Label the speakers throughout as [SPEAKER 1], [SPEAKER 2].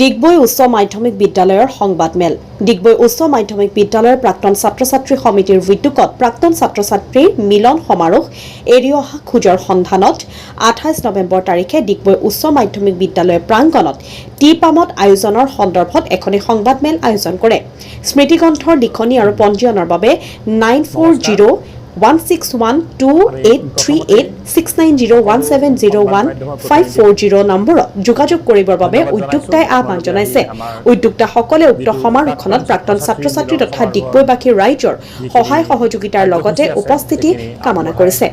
[SPEAKER 1] ডিগবৈ উচ্চ মাধ্যমিক বিদ্যালয়ৰ সংবাদমেল। ডিগবৈ উচ্চ মাধ্যমিক বিদ্যালয়ৰ প্ৰাক্তন ছাত্ৰ ছাত্ৰী সমিতিৰ উদ্যোগত প্ৰাক্তন ছাত্ৰ ছাত্ৰীৰ মিলন সমাৰোহ এৰি অহা খোজৰ সন্ধানত আঠাইছ নৱেম্বৰ তাৰিখে ডিগবৈ উচ্চ মাধ্যমিক বিদ্যালয় প্ৰাংগণত টি পামত আয়োজনৰ সন্দৰ্ভত এখনি সংবাদমেল আয়োজন কৰে। স্মৃতিগ্ৰন্থৰ লিখনি আৰু পঞ্জীয়নৰ বাবে nine four zero' one six one two eight three eight six nine zero' one seven zero' one five four zero' নম্বৰত যোগাযোগ কৰিবৰ বাবে উদ্যোক্তাই আহ্বান জনাইছে। উদ্যোক্তাসকলে উক্ত সমাৰোহখনত প্ৰাক্তন ছাত্ৰ ছাত্ৰী তথা ডিগবৈবাসী ৰাইজৰ সহায় সহযোগিতাৰ লগতে উপস্থিতি কামনা কৰিছে।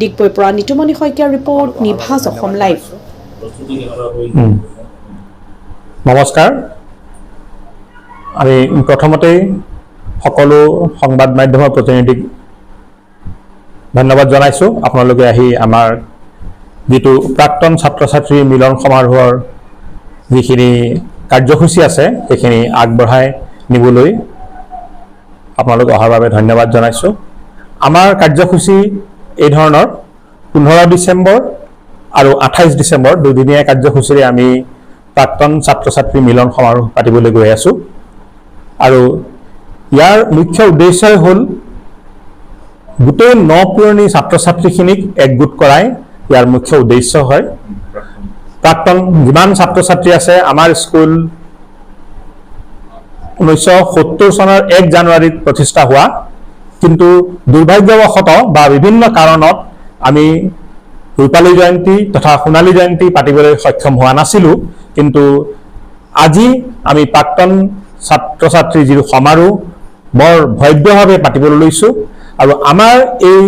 [SPEAKER 1] ডিগবৈৰ পৰা নিতুমণি শইকীয়াৰ ৰিপৰ্ট নিভাজ অসম লাইভ।
[SPEAKER 2] নমস্কাৰ। আমি প্ৰথমতেই সকলো সংবাদ মাধ্যমৰ প্ৰতিনিধিক ধন্যবাদ জনাইছোঁ। আপোনালোকে আহি আমাৰ যিটো প্ৰাক্তন ছাত্ৰ ছাত্ৰী মিলন সমাৰোহৰ যিখিনি কাৰ্যসূচী আছে, সেইখিনি আগবঢ়াই নিবলৈ আপোনালোক অহাৰ বাবে ধন্যবাদ জনাইছোঁ। আমাৰ কাৰ্যসূচী এই ধৰণৰ, পোন্ধৰ ডিচেম্বৰ আৰু আঠাইছ ডিচেম্বৰ দুদিনীয়া কাৰ্যসূচীৰে আমি প্ৰাক্তন ছাত্ৰ ছাত্ৰী মিলন সমাৰোহ পাতিবলৈ গৈ আছোঁ। আৰু ইয়াৰ মুখ্য উদ্দেশ্যই হ'ল গোটেই ন পুৰণি ছাত্ৰ ছাত্ৰীখিনিক একগোট কৰাই ইয়াৰ মুখ্য উদ্দেশ্য হয়। প্ৰাক্তন যিমান ছাত্ৰ ছাত্ৰী আছে, আমাৰ স্কুল ঊনৈছশ সত্তৰ চনৰ এক জানুৱাৰীত প্ৰতিষ্ঠা হোৱা। কিন্তু দুৰ্ভাগ্যবশতঃ বা বিভিন্ন কাৰণত আমি ৰূপালী জয়ন্তী তথা সোণালী জয়ন্তী পাতিবলৈ সক্ষম হোৱা নাছিলোঁ। কিন্তু আজি আমি প্ৰাক্তন ছাত্ৰ ছাত্ৰীৰ যিটো সমাৰোহ, বৰ ভব্যভাৱে পাতিবলৈ লৈছোঁ। আৰু আমাৰ এই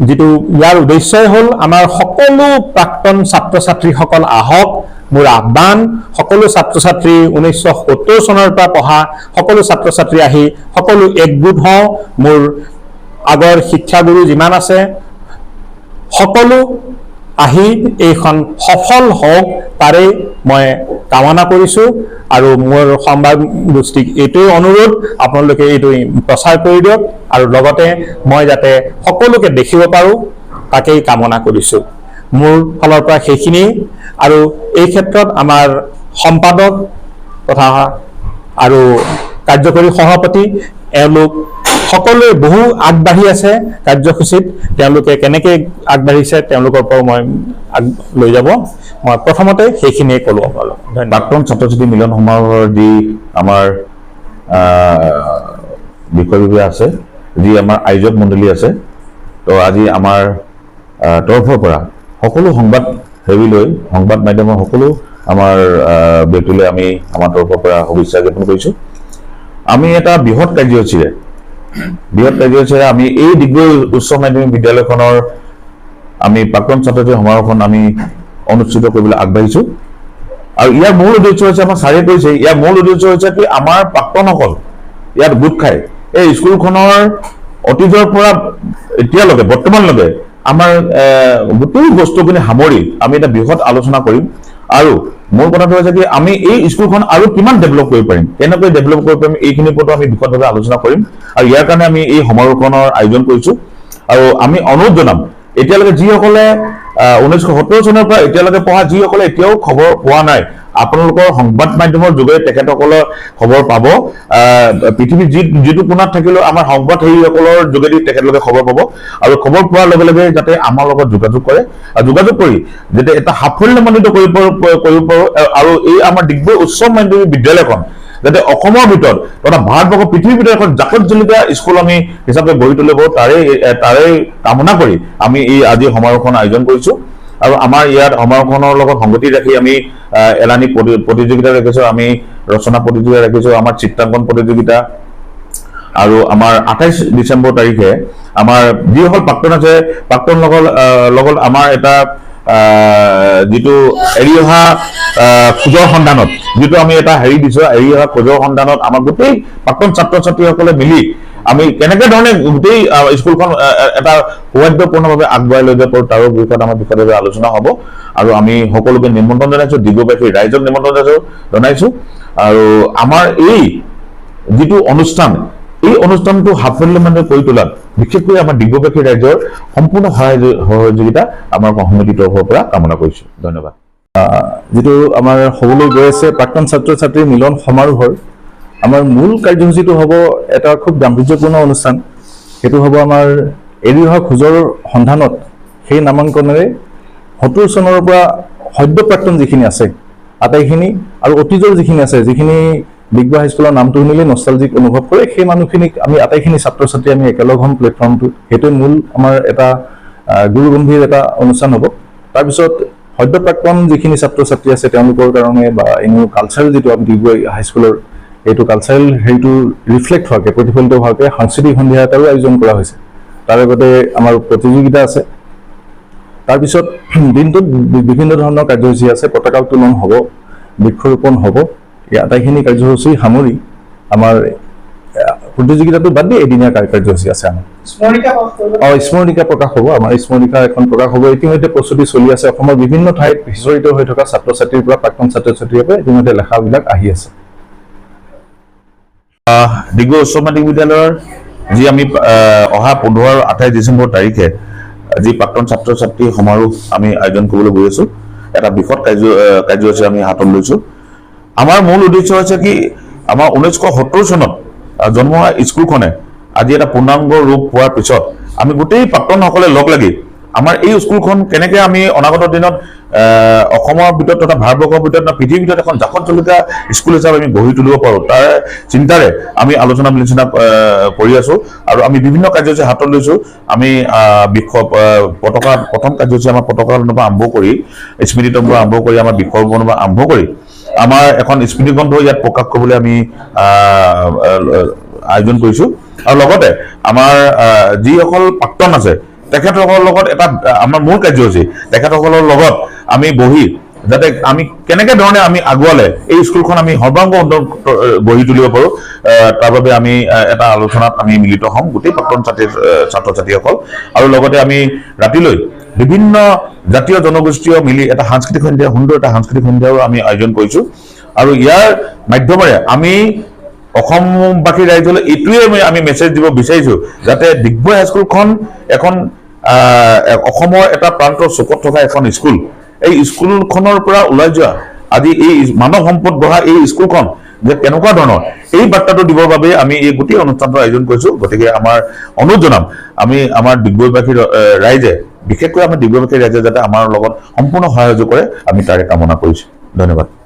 [SPEAKER 2] যিটো ইয়াৰ উদ্দেশ্যই হ'ল আমাৰ সকলো প্ৰাক্তন ছাত্ৰ ছাত্ৰীসকল আহক মোৰ আহ্বান সকলো ছাত্ৰ ছাত্ৰী ঊনৈছশ সত্তৰ চনৰ পৰা পঢ়া সকলো ছাত্ৰ ছাত্ৰী আহি সকলো একগোট হওঁ মোৰ আগৰ শিক্ষাগুৰু যিমান আছে সকলো আহি এইখন সফল হওক তাৰেই মই কামনা কৰিছোঁ আৰু মোৰ সংবাদ গোষ্ঠীক এইটোৱে অনুৰোধ, আপোনালোকে এইটো প্ৰচাৰ কৰি দিয়ক আৰু লগতে মই যাতে সকলোকে দেখিব পাৰোঁ, তাকেই কামনা কৰিছোঁ। মোৰ ফালৰ পৰা সেইখিনিয়েই আৰু এই ক্ষেত্ৰত আমাৰ সম্পাদক তথা আৰু কাৰ্যকৰী সভাপতি এওঁলোক সকলোৱে বহু আগবাঢ়ি আছে কাৰ্যসূচীত। তেওঁলোকে কেনেকৈ আগবাঢ়িছে তেওঁলোকৰ পৰাও মই আগ লৈ যাব। মই প্ৰথমতে সেইখিনিয়ে ক'লোঁ আপোনালোক
[SPEAKER 3] প্ৰাক্তন ছাত্ৰ ছাত্ৰী মিলন সমাৰোহৰ যি আমাৰ বিষয় আছে, যি আমাৰ আয়োজক মণ্ডলী আছে, তো আজি আমাৰ তৰফৰ পৰা সকলো সংবাদ সেৱীলৈ সংবাদ মাধ্যমৰ সকলো আমাৰ ব্যক্তিলৈ আমি আমাৰ তৰফৰ পৰা শুভেচ্ছা জ্ঞাপন কৰিছোঁ। আমি এটা বৃহৎ কাৰ্যসূচীৰে বৃহৎ কাৰ্যসূচীৰে আমি এই ডিগবৈ উচ্চ মাধ্যমিক বিদ্যালয়খনৰ আমি প্ৰাক্তন ছাত্ৰ ছাত্ৰী সমাৰোহখন আমি অনুষ্ঠিত কৰিবলৈ আগবাঢ়িছোঁ। আৰু ইয়াৰ মূল উদ্দেশ্য হৈছে আমাৰ ছাৰে কৈছে, ইয়াৰ মূল উদ্দেশ্য হৈছে কি আমাৰ প্ৰাক্তনসকল ইয়াত গোট খাই এই স্কুলখনৰ অতীতৰ পৰা এতিয়ালৈকে, বৰ্তমানলৈকে আমাৰ গোটেই বস্তুখিনি সামৰি আমি এটা বৃহৎ আলোচনা কৰিম। আৰু মূল কথাটো হৈছে কি আমি এই স্কুলখন আৰু কিমান ডেভেলপ কৰিব পাৰিম? কেনেকৈ ডেভেলপ কৰিব পাৰিম? এইখিনিৰ ওপৰতো আমি বিশদভাৱে আলোচনা কৰিম। আৰু ইয়াৰ কাৰণে আমি এই সমাৰোহখনৰ আয়োজন কৰিছোঁ। আৰু আমি অনুৰোধ জনাম এতিয়ালৈকে যিসকলে ঊনৈছশ সত্তৰ চনৰ পৰা এতিয়ালৈকে পঢ়া যিসকলে এতিয়াও খবৰ পোৱা নাই আপোনালোকৰ সংবাদ মাধ্যমৰ যোগেৰে তেখেতসকলৰ খবৰ পাব। পৃথিৱীৰ যি যিটো কোণাত থাকিলেও আমাৰ সংবাদ সেৱীসকলৰ যোগেদি তেখেতলোকে খবৰ পাব। আৰু খবৰ পোৱাৰ লগে লগে যাতে আমাৰ লগত যোগাযোগ কৰে। আৰু যোগাযোগ কৰি যাতে এটা সাফল্যমণ্ডিত কৰিব কৰিব পাৰো। আৰু এই আমাৰ ডিগবৈ উচ্চ মাধ্যমিক বিদ্যালয়খন যাতে অসমৰ ভিতৰত তথা ভাৰতবৰ্ষ পৃথিৱীৰ ভিতৰত এখন জাকত জিলিকা স্কুল আমি হিচাপে গঢ়ি তুলিব, তাৰে তাৰে কামনা কৰি আমি এই আজি সমাৰোহখন আয়োজন কৰিছোঁ। আৰু আমাৰ ইয়াত সমাৰোহখনৰ লগত সংগতি ৰাখি আমি এলানি প্ৰতি- প্ৰতিযোগিতা ৰাখিছোঁ আমি ৰচনা প্ৰতিযোগিতা ৰাখিছোঁ আমাৰ চিত্ৰাংকন প্ৰতিযোগিতা আৰু আমাৰ আঠাইছ ডিচেম্বৰ তাৰিখে আমাৰ যিসকল প্ৰাক্তন আছে, প্ৰাক্তন লগত আমাৰ এটা যিটো এৰি অহা খোজৰ সন্ধানত, যিটো আমি এটা হেৰি দিছোঁ, এৰি অহা খোজৰ সন্ধানত আমাৰ গোটেই প্ৰাক্তন ছাত্ৰ ছাত্ৰীসকলে মিলি আমি কেনেকে ধৰণে গোটেই স্কুলখন এটা সৌহাৰ্দ্যপূৰ্ণভাৱে আগবঢ়াই লৈ যাব তাৰো বিষয়ত আমাৰ বিশদভাৱে আলোচনা হ'ব। আৰু আমি সকলোকে নিমন্ত্ৰণ জনাইছোঁ ডিব্ৰুবাসী ৰাইজক নিমন্ত্ৰণ জনাইছোঁ জনাইছোঁ। আৰু আমাৰ এই যিটো অনুষ্ঠান, এই অনুষ্ঠানটো সাফল্যমণ্ডিত কৰি তোলাত, বিশেষকৈ আমাৰ ডিব্ৰুবাসী ৰাইজৰ সম্পূৰ্ণ সহায় সহযোগিতা আমাৰ সমিতিৰ তৰফৰ পৰা কামনা কৰিছোঁ। ধন্যবাদ।
[SPEAKER 4] যিটো আমাৰ হ'বলৈ গৈ আছে, প্ৰাক্তন ছাত্ৰ ছাত্ৰীৰ মিলন সমাৰোহৰ আমাৰ মূল কাৰ্যসূচীটো হ'ব এটা খুব গাম্ভীৰ্যপূৰ্ণ অনুষ্ঠান। সেইটো হ'ব আমাৰ এৰি অহা খোজৰ সন্ধানত সেই নামাংকনেৰে সত্তৰ চনৰ পৰা সদ্য প্ৰাক্তন যিখিনি আছে আটাইখিনি আৰু অতীজৰ যিখিনি আছে যিখিনি ডিগবৈ হাইস্কুলৰ নামটো শুনিলে নষ্টালজিক অনুভৱ কৰে সেই মানুহখিনিক আমি আটাইখিনি ছাত্ৰ ছাত্ৰী আমি একেলগ হ'ম প্লেটফৰ্মটো সেইটোৱে মূল আমাৰ এটা আহ, গুৰুগম্ভীৰ এটা অনুষ্ঠান হ'ব। তাৰপিছত সদ্য প্ৰাক্তন যিখিনি ছাত্ৰ ছাত্ৰী আছে তেওঁলোকৰ কাৰণে বা এনেও কালচাৰেল যিটো আমি ডিগবৈ হাইস্কুলৰ এইটো কালচাৰেল হেৰিটো ৰিফ্লেক্ট হোৱাকৈ প্ৰতিফলিত হোৱাকৈ সাংস্কৃতিক সন্ধিয়া এটাৰো আয়োজন কৰা হৈছে। তাৰ লগতে আমাৰ প্ৰতিযোগিতা আছে। তাৰপিছত দিনটোত বিভিন্ন ধৰণৰ কাৰ্যসূচী আছে পতাকা উত্তোলন হ'ব বৃক্ষৰোপণ হ'ব এই আটাইখিনি কাৰ্যসূচী সামৰি আমাৰ প্ৰতিযোগিতাটো বাদ দি এদিনীয়া কাৰ- কাৰ্যসূচী আছে আমাৰ। অ স্মৰণিকা প্ৰকাশ হ'ব আমাৰ স্মৰণিকা এখন প্ৰকাশ হ'ব। ইতিমধ্যে প্ৰস্তুতি চলি আছে। অসমৰ বিভিন্ন ঠাইত সিঁচৰিত হৈ থকা ছাত্ৰ ছাত্ৰীৰ পৰা প্ৰাক্তন ছাত্ৰ ছাত্ৰীৰ পৰা ইতিমধ্যে লেখাবিলাক আহি আছে।
[SPEAKER 3] ডিগবৈ উচ্চ মাধ্যমিক বিদ্যালয়ৰ যি আমি অহা পোন্ধৰ আৰু আঠাইছ ডিচেম্বৰ তাৰিখে যি প্ৰাক্তন ছাত্ৰ ছাত্ৰী সমাৰোহ আমি আয়োজন কৰিবলৈ গৈ আছো এটা বৃহৎ কাৰ্য কাৰ্যসূচী আমি হাতত লৈছো। আমাৰ মূল উদ্দেশ্য হৈছে কি আমাৰ ঊনৈছশ সত্তৰ চনত জন্ম হোৱা স্কুলখনে আজি এটা পূৰ্ণাংগ ৰূপ পোৱাৰ পিছত আমি গোটেই প্ৰাক্তনসকলে লগ লাগি আমাৰ এই স্কুলখন কেনেকে আমি অনাগত দিনত অসমৰ ভিতৰত তথা ভাৰতবৰ্ষৰ ভিতৰত বা পৃথিৱীৰ ভিতৰত এখন জাকত স্কুল হিচাপে আমি গঢ়ি তুলিব পাৰোঁ। তাৰ চিন্তাৰে আমি আলোচনা বিলোচনা কৰি আছো আৰু আমি বিভিন্ন কাৰ্যসূচী হাতত লৈছো। আমি আহ, পতাকা প্ৰথম কাৰ্যসূচী আমাৰ পতাকা পৰা আৰম্ভ কৰি স্মৃতিটোৰ পৰা আৰম্ভ কৰি আমাৰ বৃক্ষৰোপণৰ পৰা আৰম্ভ কৰি আমাৰ এখন স্মৃতি গ্ৰন্থ ইয়াত প্ৰকাশ কৰিবলৈ আমি আয়োজন কৰিছো। আৰু লগতে আমাৰ যিসকল প্ৰাক্তন আছে তেখেতসকলৰ লগত এটা, আমাৰ মূল কাৰ্যসূচী তেখেতসকলৰ লগত আমি বহি, যাতে আমি কেনেকে ধৰণে আমি আগুৱালে এই স্কুলখন আমি সৰ্বাংগ ক- গঢ়ি তুলিব পাৰো তাৰ বাবে আমি এটা আলোচনাত আমি মিলিত হ'ম, গোটেই প্ৰাক্তন ছাত্ৰী ছাত্ৰ ছাত্ৰীসকল আৰু লগতে আমি ৰাতিলৈ বিভিন্ন জাতীয় জনগোষ্ঠীয় মিলি এটা সাংস্কৃতিক সন্ধিয়া, সুন্দৰ এটা সাংস্কৃতিক সন্ধিয়াও আমি আয়োজন কৰিছো। আৰু ইয়াৰ মাধ্যমেৰে আমি অসমবাসী ৰাইজলৈ এইটোৱে আমি- আমি মেছেজ দিব বিচাৰিছো, যাতে ডিগবৈ হাইস্কুলখন এখন অসমৰ এটা প্ৰান্তৰ চুকত থকা এখন স্কুল। এই স্কুলখনৰ পৰা ওলাই যোৱা। আজি এই মানৱ সম্পদ গঢ়া এই স্কুলখন যে কেনেকুৱা ধৰণৰ? এই বাৰ্তাটো দিবৰ বাবে আমি এই গোটেই অনুষ্ঠানটো আয়োজন কৰিছো। গতিকে আমাৰ অনুৰোধ জনাম, আমি আমাৰ ডিগবৈবাসী ৰাইজে, বিশেষকৈ আমাৰ ডিগবৈবাসী ৰাইজে যাতে আমাৰ লগত সম্পূৰ্ণ সহযোগ কৰে, আমি তাৰে কামনা কৰিছো। ধন্যবাদ।